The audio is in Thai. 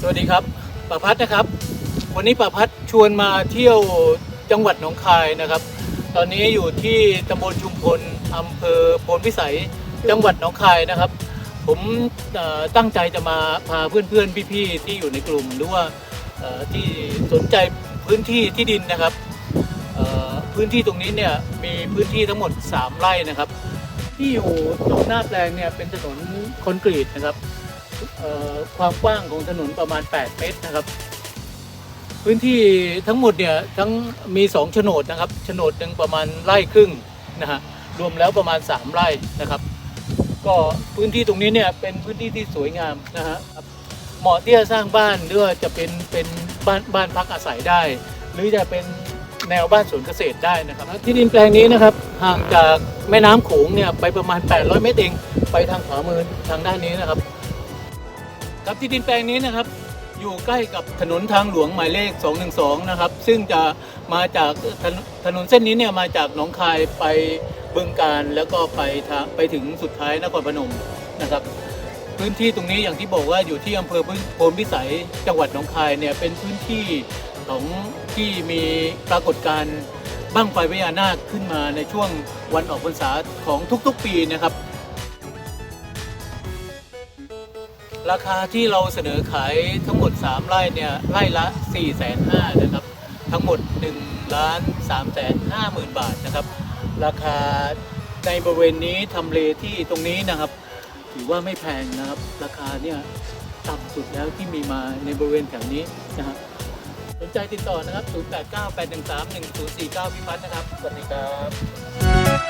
สวัสดีครับประพัฒนะครับ วันนี้ประพัฒชวนมาเที่ยวจังหวัดหนองคายนะครับ ตอนนี้อยู่ที่ตำบลชุมพลอำเภอโพนพิสัยจังหวัดหนองคายนะครับ ผมตั้งใจจะมาพาเพื่อนๆพี่ๆที่อยู่ในกลุ่มหรือว่าที่สนใจพื้นที่ที่ดินนะครับพื้นที่ตรงนี้เนี่ยมีพื้นที่ทั้งหมด 3 ไร่นะครับ ที่อยู่ตรงหน้าแปลงเนี่ยเป็นถนนคอนกรีตนะครับ ความกว้างของถนนประมาณ 8 เมตรนะครับ พื้นที่ทั้งหมดเนี่ยทั้งมี2โฉนดนะครับโฉนดหนึ่งประมาณไร่ครึ่งนะฮะรวมแล้วประมาณ 3 ไร่นะครับ ก็พื้นที่ตรงนี้เนี่ยเป็นพื้นที่ที่สวยงามนะฮะเหมาะที่จะสร้างบ้านหรือว่าจะเป็นเป็นบ้านบ้านพักอาศัยได้ หรือจะเป็นแนวบ้านสวนเกษตรได้นะครับ ที่ดินแปลงนี้นะครับห่างจากแม่น้ำโขงเนี่ยไปประมาณ 800 เมตรเอง ไปทางขวามือทางด้านนี้นะครับ ครับที่ดินแปลงนี้นะครับอยู่ใกล้กับถนนทางหลวงหมายเลข 212 นะครับ ซึ่งจะมาจากถนนถนนเส้นนี้เนี่ยมาจากหนองคายไปบึงการแล้วก็ไปทางไปถึงสุดท้ายนครพนมนะครับ พื้นที่ตรงนี้อย่างที่บอกว่าอยู่ที่อำเภอโพนพิสัยจังหวัดหนองคายเนี่ยเป็นพื้นที่ของที่มีปรากฏการณ์บ้างไฟพญานาคขึ้นมาในช่วงวันออกพรรษาของทุกๆ ปีนะครับ ราคาที่เราเสนอขายทั้งหมด 3 ไร่เนี่ยไร่ละ 4 5 0 0 0นะครับ ทั้งหมด1ล้าน3 5 0 0 0 0 บาทนะครับ ราคาในบริเวณนี้ทำเลที่ตรงนี้นะครับ ถือว่าไม่แพงนะครับ ราคาเนี่ยต่ำสุดแล้วที่มีมาในบริเวณแถวนี้นะครับสนใจติดต่อนะครับ 0898131049 พิพัฒน์นะครับ สวัสดีครับ